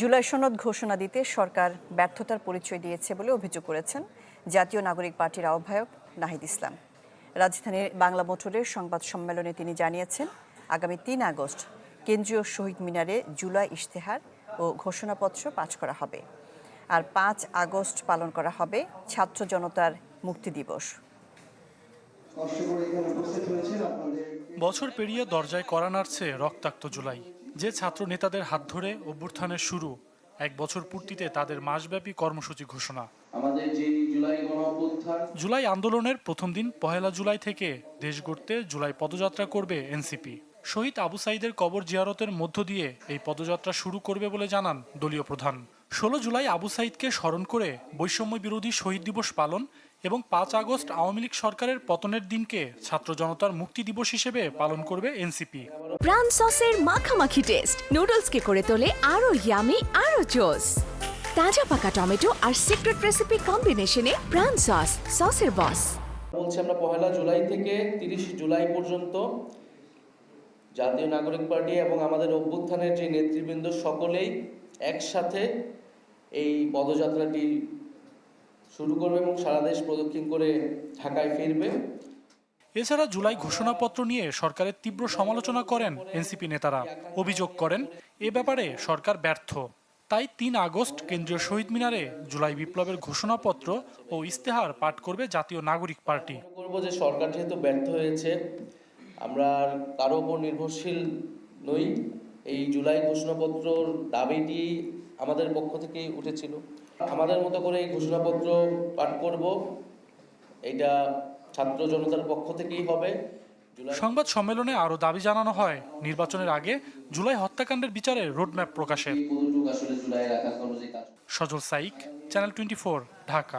জুলাই সনদ ঘোষণা দিতে সরকার ব্যর্থতার পরিচয় দিয়েছে বলে অভিযোগ করেছেন জাতীয় নাগরিক পার্টির আহ্বায়ক নাহিদ ইসলাম। রাজধানীর বাংলা মোটরের সংবাদ সম্মেলনে তিনি জানিয়েছেন, আগামী তিন আগস্ট কেন্দ্রীয় শহীদ মিনারে জুলাই ইশতেহার ও ঘোষণাপত্র পাঠ করা হবে। আর পাঁচ আগস্ট পালন করা হবে ছাত্র জনতার মুক্তি দিবস। বছর পেরিয়ে দরজায় করা নাড়ছে রক্তাক্ত জুলাই। যে ছাত্র নেতাদের হাত ধরে অভ্যুত্থানের শুরু এক বছর পূর্তিতে তাদের মাসব্যাপী কর্মসূচি ঘোষণা। আমাদের যে জুলাই জুলাই আন্দোলনের প্রথম দিন পহেলা জুলাই থেকে দেশ গড়তে জুলাই পদযাত্রা করবে এনসিপি। শহীদ আবু সাইদের কবর জিয়ারতের মধ্য দিয়ে এই পদযাত্রা শুরু করবে বলে জানান দলীয় প্রধান। ষোলো জুলাই আবু সাইদকে স্মরণ করে বৈষম্য বিরোধী শহীদ দিবস পালন এবং পাঁচ আগস্ট আওয়ামী লীগ সরকারের পতনের দিনকে ছাত্র জনতার মুক্তি দিবস হিসেবে পালন করবে এনসিপি। প্রাণ সসের মাখামাখি টেস্ট নুডলসকে করে তোলে আরও ইয়ামি আরও জোস তাজা পাকা টমেটো আর সিক্রেট রেসিপি কম্বিনেশনে প্রাণ সস সসের বস বলছি আমরা পহেলা জুলাই থেকে তিরিশ জুলাই পর্যন্ত জাতীয় নাগরিক পার্টি এবং আমাদের অভ্যুত্থানের যে নেতৃবৃন্দ সকলেই একসাথে এই পদযাত্রাটি শুরু করবে এবং সারা দেশ প্রদক্ষিণ করে ঢাকায় ফিরবে। এছাড়া জুলাই ঘোষণাপত্র নিয়ে সরকারের তীব্র সমালোচনা করেন এনসিপি নেতারা। অভিযোগ করেন এ ব্যাপারে সরকার ব্যর্থ। তাই তিন আগস্ট কেন্দ্রীয় শহীদ মিনারে জুলাই বিপ্লবের ঘোষণাপত্র ও ইস্তেহার পাঠ করবে জাতীয় নাগরিক পার্টি। করব যে সরকার যেহেতু ব্যর্থ হয়েছে আমরা কারও উপর নির্ভরশীল নই। এই জুলাই ঘোষণাপত্রর দাবিটি আমাদের পক্ষ থেকেই উঠেছিল। আমাদের মতো করে এই ঘোষণাপত্র পাঠ করব। এটা ছাত্র জনতার পক্ষ থেকেই হবে। সংবাদ সম্মেলনে আরও দাবি জানানো হয় নির্বাচনের আগে জুলাই হত্যাকাণ্ডের বিচারে রোডম্যাপ প্রকাশের। Sajal Saik channel twenty Dhaka.